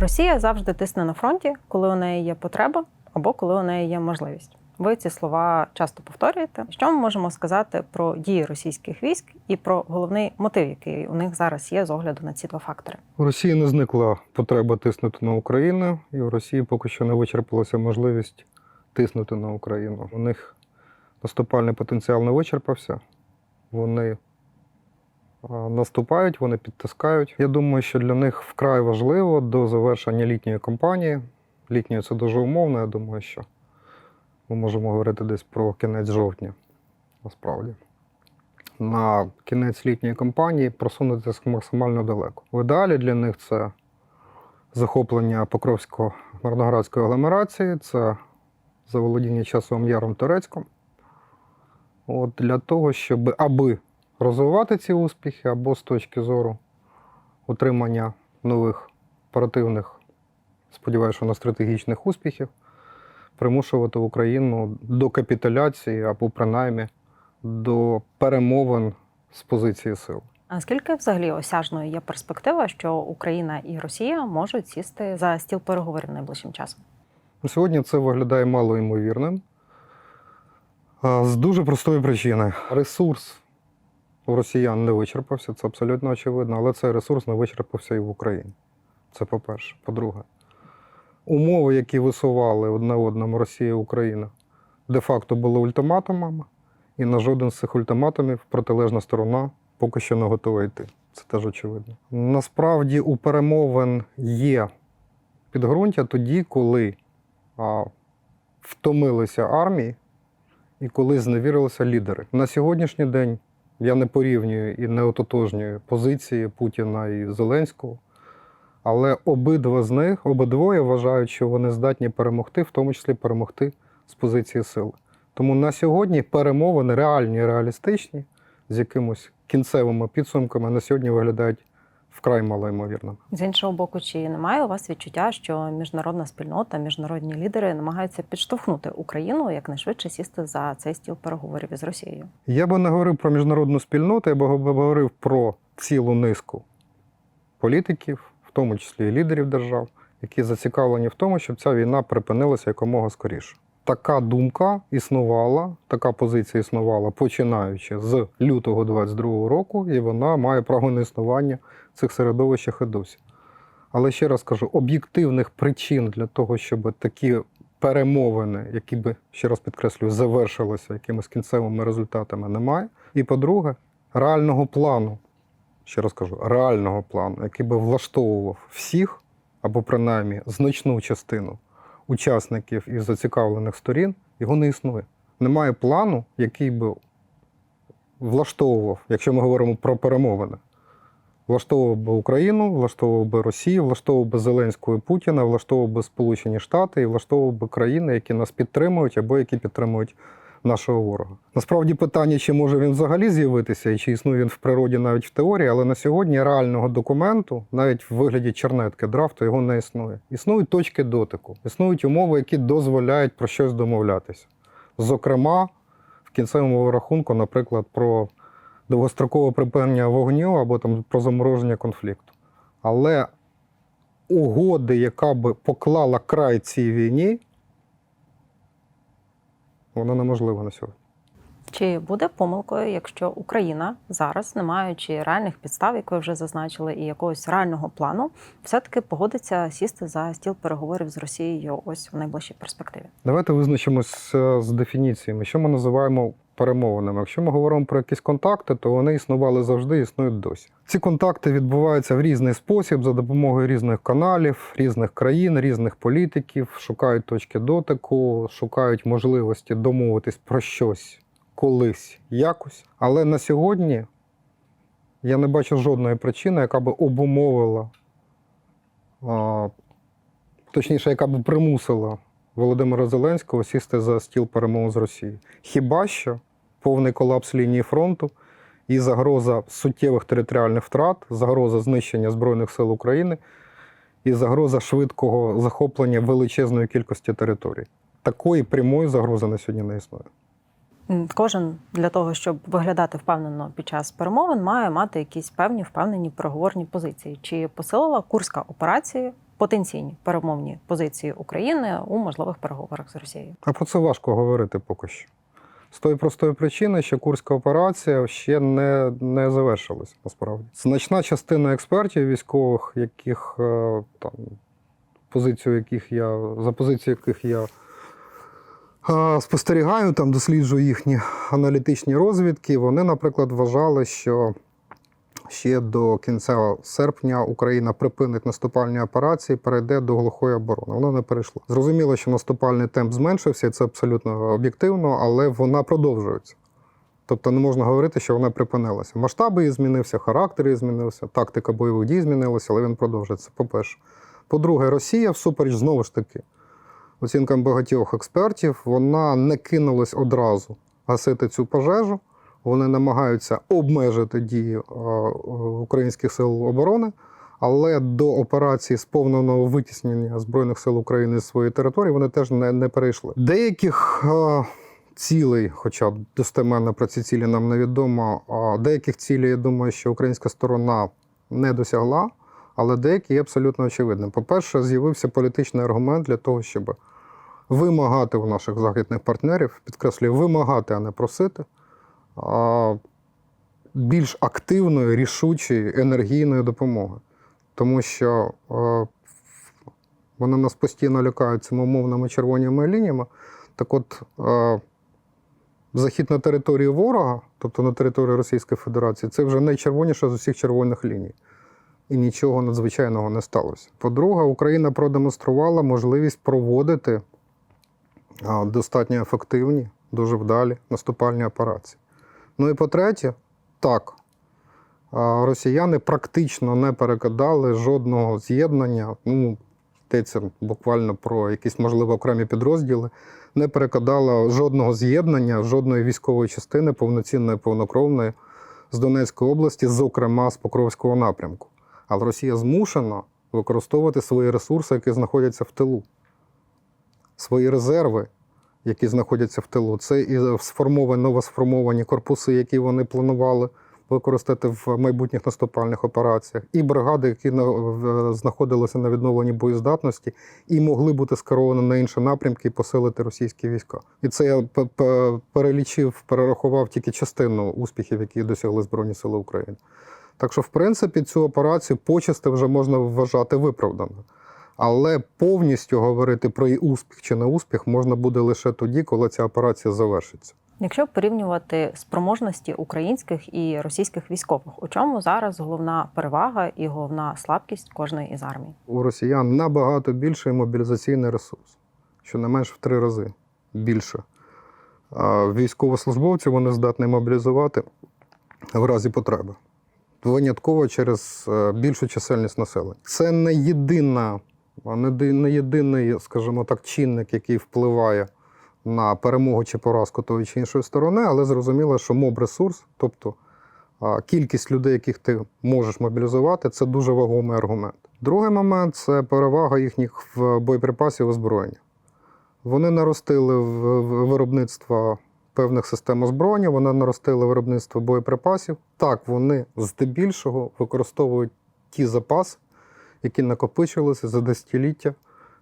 Росія завжди тисне на фронті, коли у неї є потреба або коли у неї є можливість. Ви ці слова часто повторюєте. Що ми можемо сказати про дії російських військ і про головний мотив, який у них зараз є з огляду на ці два фактори? У Росії не зникла потреба тиснути на Україну, і у Росії поки що не вичерпалася можливість тиснути на Україну. У них наступальний потенціал не вичерпався. Вони наступають, вони підтискають. Я думаю, що для них вкрай важливо до завершення літньої кампанії. Літньої це дуже умовно, я думаю, що ми можемо говорити десь про кінець жовтня, насправді. На кінець літньої кампанії просунутися максимально далеко. В ідеалі для них це захоплення Покровсько-Марноградської агломерації, це заволодіння часовим яром Турецьком. От для того, щоб аби розвивати ці успіхи, або з точки зору отримання нових оперативних, сподіваюся, що на стратегічних успіхів, примушувати Україну до капітуляції або принаймні до перемовин з позиції сил. А наскільки взагалі осяжною є перспектива, що Україна і Росія можуть сісти за стіл переговорів найближчим часом? Сьогодні це виглядає малоймовірним. А, З дуже простої причини. Ресурс у росіян не вичерпався, це абсолютно очевидно, але цей ресурс не вичерпався і в Україні. Це по-перше. По-друге, умови, які висували одне одному Росія і Україна, де-факто були ультиматумами, і на жоден з цих ультиматумів протилежна сторона поки що не готова йти. Це теж очевидно. Насправді у перемовин є підґрунтя тоді, коли а, втомилися армії і коли зневірилися лідери. На сьогоднішній день я не порівнюю і не ототожнюю позиції Путіна і Зеленського, але обидва з них, обидвоє вважають, що вони здатні перемогти, в тому числі перемогти з позиції сили. Тому на сьогодні перемовини реальні реалістичні, з якимось кінцевими підсумками на сьогодні виглядають вкрай малоймовірними. З іншого боку, чи немає у вас відчуття, що міжнародна спільнота, міжнародні лідери намагаються підштовхнути Україну якнайшвидше сісти за цей стіл переговорів із Росією? Я би не говорив про міжнародну спільноту, я би говорив про цілу низку політиків, в тому числі і лідерів держав, які зацікавлені в тому, щоб ця війна припинилася якомога скоріше. Така думка існувала, така позиція існувала починаючи з лютого 22-го року, і вона має право на існування в цих середовищах і досі. Але ще раз кажу, об'єктивних причин для того, щоб такі перемовини, які би, ще раз підкреслюю, завершилися якимись кінцевими результатами, немає. І по-друге, реального плану, ще раз кажу, реального плану, який би влаштовував всіх, або принаймні значну частину учасників і зацікавлених сторін, його не існує. Немає плану, який би влаштовував, якщо ми говоримо про перемовини. Влаштовував би Україну, влаштовував би Росію, влаштовував би Зеленського і Путіна, влаштовував би Сполучені Штати і влаштовував би країни, які нас підтримують або які підтримують нашого ворога. Насправді питання, чи може він взагалі з'явитися, і чи існує він в природі навіть в теорії, але на сьогодні реального документу, навіть в вигляді чернетки драфту, його не існує. Існують точки дотику, існують умови, які дозволяють про щось домовлятися. Зокрема, в кінцевому рахунку, наприклад, про довгострокове припинення вогню або там про замороження конфлікту. Але угоди, яка би поклала край цій війні, вона неможлива на сьогодні. Чи буде помилкою, якщо Україна зараз, не маючи реальних підстав, як ви вже зазначили, і якогось реального плану, все-таки погодиться сісти за стіл переговорів з Росією ось в найближчій перспективі? Давайте визначимось е, з дефініціями, що ми називаємо перемовинами. Якщо ми говоримо про якісь контакти, то вони існували завжди, існують досі. Ці контакти відбуваються в різний спосіб за допомогою різних каналів, різних країн, різних політиків, шукають точки дотику, шукають можливості домовитись про щось колись якось. Але на сьогодні я не бачу жодної причини, яка би обумовила, а, точніше, яка би примусила Володимира Зеленського сісти за стіл перемовин з Росією. Хіба що повний колапс лінії фронту і загроза суттєвих територіальних втрат, загроза знищення Збройних сил України і загроза швидкого захоплення величезної кількості територій. Такої прямої загрози на сьогодні не існує. Кожен для того, щоб виглядати впевнено під час перемовин, має мати якісь певні впевнені переговорні позиції. Чи посилила курська операція потенційні перемовні позиції України у можливих переговорах з Росією? А про це важко говорити поки що. З тої простої причини, що Курська операція ще не, не завершилась насправді. Значна частина експертів військових, яких е, там позицію яких я за позицію яких я спостерігаю, там досліджую їхні аналітичні розвідки, вони, наприклад, вважали, що ще до кінця серпня Україна припинить наступальні операції, перейде до глухої оборони. Вона не перейшла. Зрозуміло, що наступальний темп зменшився, і це абсолютно об'єктивно, але вона продовжується. Тобто не можна говорити, що вона припинилася. Масштаб її змінився, характер її змінився, тактика бойових дій змінилася, але він продовжується. По-перше. По-друге, Росія, всупереч знову ж таки, оцінкам багатьох експертів, вона не кинулась одразу гасити цю пожежу. Вони намагаються обмежити дії е, українських сил оборони, але до операції з повного витіснення Збройних сил України з своєї території вони теж не, не перейшли. Деяких е, цілей, хоча б достеменно про ці цілі нам невідомо, деяких цілей, я думаю, що українська сторона не досягла, але деякі є абсолютно очевидними. По-перше, з'явився політичний аргумент для того, щоб вимагати у наших західних партнерів, підкреслюю, вимагати, а не просити більш активної, рішучої, енергійної допомоги. Тому що е, вони нас постійно лякають цими умовними червоними лініями. Так от, е, захід на території ворога, тобто на території Російської Федерації, це вже найчервоніша з усіх червоних ліній. І нічого надзвичайного не сталося. По-друге, Україна продемонструвала можливість проводити достатньо ефективні, дуже вдалі наступальні операції. Ну і по-третє, так, росіяни практично не перекидали жодного з'єднання. Ну, йдеться буквально про якісь, можливо, окремі підрозділи, не перекидала жодного з'єднання, жодної військової частини, повноцінної, повнокровної з Донецької області, зокрема з Покровського напрямку. Але Росія змушена використовувати свої ресурси, які знаходяться в тилу, свої резерви, які знаходяться в тилу. Це і сформовані, новосформовані корпуси, які вони планували використати в майбутніх наступальних операціях, і бригади, які знаходилися на відновленні боєздатності і могли бути скеровані на інші напрямки і посилити російські війська. І це я перелічив, перерахував тільки частину успіхів, які досягли Збройні Сили України. Так що, в принципі, цю операцію почасти вже можна вважати виправданою. Але повністю говорити про її успіх чи не успіх можна буде лише тоді, коли ця операція завершиться. Якщо порівнювати спроможності українських і російських військових, у чому зараз головна перевага і головна слабкість кожної із армій? У росіян набагато більший мобілізаційний ресурс, щонайменш в три рази більше. А військовослужбовців вони здатні мобілізувати в разі потреби. Винятково через е, більшу чисельність населення. Це не єдина, не єдиний, скажімо так, чинник, який впливає на перемогу чи поразку тої чи іншої сторони, але зрозуміло, що моб-ресурс, тобто кількість людей, яких ти можеш мобілізувати, це дуже вагомий аргумент. Другий момент це перевага їхніх боєприпасів озброєння. Вони наростили виробництво певних систем озброєння, вони наростили виробництво боєприпасів. Так, вони здебільшого використовують ті запаси, які накопичилися за десятиліття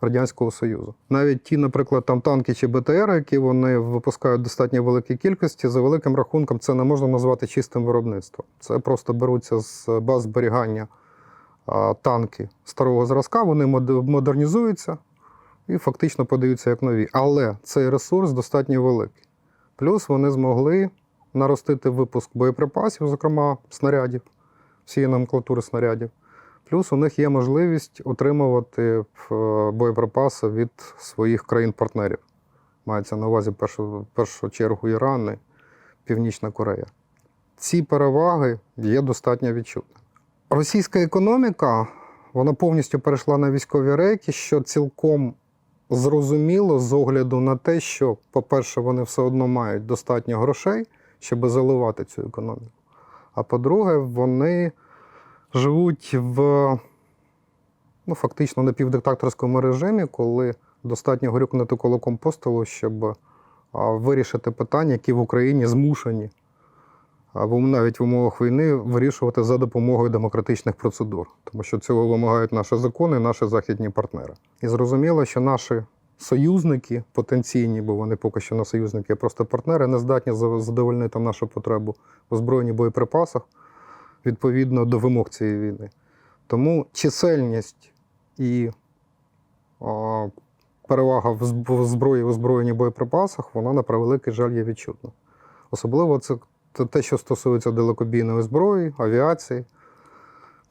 Радянського Союзу. Навіть ті, наприклад, там танки чи БТР, які вони випускають достатньо великій кількості, за великим рахунком, це не можна назвати чистим виробництвом. Це просто беруться з баз зберігання танки старого зразка, вони модернізуються і фактично подаються як нові. Але цей ресурс достатньо великий. Плюс вони змогли наростити випуск боєприпасів, зокрема снарядів, всієї номенклатури снарядів. Плюс у них є можливість отримувати е, боєприпаси від своїх країн-партнерів. Мається на увазі першу, першу чергу Іран і Північна Корея. Ці переваги є достатньо відчутними. Російська економіка вона повністю перейшла на військові рейки, що цілком зрозуміло з огляду на те, що, по-перше, вони все одно мають достатньо грошей, щоб заливати цю економіку. А по-друге, вони живуть в ну, фактично напівдиктаторському режимі, коли достатньо грюкнути кулаком по столу, щоб вирішити питання, які в Україні змушені або навіть в умовах війни вирішувати за допомогою демократичних процедур, тому що цього вимагають наші закони, наші західні партнери. І зрозуміло, що наші союзники потенційні, бо вони поки що не союзники, а просто партнери, не здатні задовольнити нашу потребу в озброєнні боєприпасах відповідно до вимог цієї війни. Тому чисельність і а, перевага в зброї в озброєнні боєприпасах, вона на превеликий жаль є відчутна. Особливо це те- що стосується далекобійної зброї, авіації,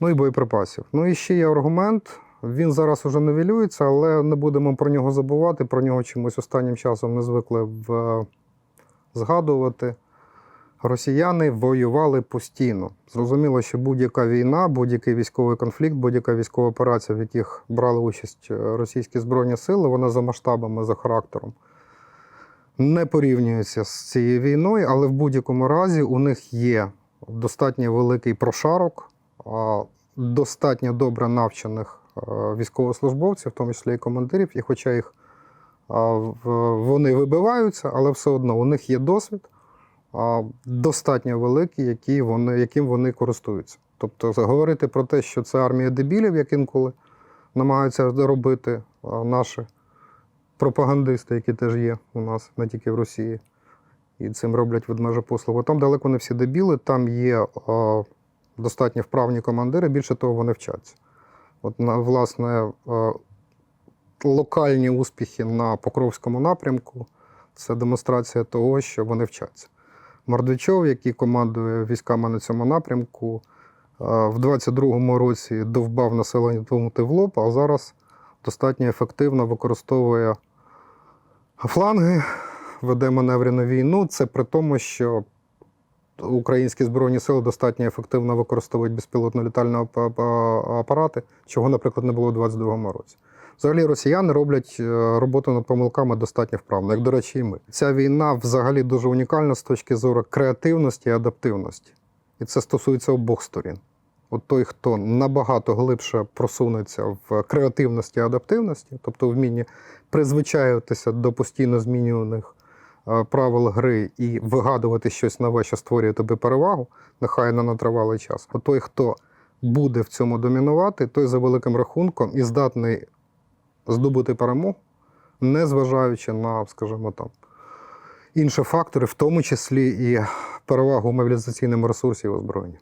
ну і боєприпасів. Ну і ще є аргумент. Він зараз уже невілюється, але не будемо про нього забувати. Про нього чомусь останнім часом не звикли в... згадувати. Росіяни воювали постійно. Зрозуміло, що будь-яка війна, будь-який військовий конфлікт, будь-яка військова операція, в яких брали участь е, російські збройні сили, вона за масштабами, за характером не порівнюється з цією війною, але в будь-якому разі у них є достатньо великий прошарок, достатньо добре навчених е, військовослужбовців, в тому числі і командирів, і хоча їх вони вибиваються, але все одно у них є досвід достатньо великий, який вони, яким вони користуються. Тобто говорити про те, що це армія дебілів, як інколи намагаються робити наші пропагандисти, які теж є у нас, не тільки в Росії, і цим роблять ведмежі послугу. Там далеко не всі дебіли, там є достатньо вправні командири, більше того, вони вчаться. От, власне, локальні успіхи на Покровському напрямку це демонстрація того, що вони вчаться. Мордвичов, який командує військами на цьому напрямку, е, в 22-му році довбав населення пункти в лоб, а зараз достатньо ефективно використовує фланги, веде маневрену війну. Це при тому, що українські збройні сили достатньо ефективно використовують безпілотно літальні ап- ап- апарати, чого, наприклад, не було у 22-му році. Взагалі росіяни роблять е, роботу над помилками достатньо вправно, як, до речі, і ми. Ця війна взагалі дуже унікальна з точки зору креативності і адаптивності. І це стосується обох сторін. От той, хто набагато глибше просунеться в креативності і адаптивності, тобто вмінні призвичаюватися до постійно змінюваних е, правил гри і вигадувати щось нове, що створює тобі перевагу, нехай на тривалий час. От той, хто буде в цьому домінувати, той за великим рахунком і здатний здобути перемогу, не зважаючи на, скажімо там, інші фактори, в тому числі і перевагу в мобілізаційному ресурсі і озброєнні.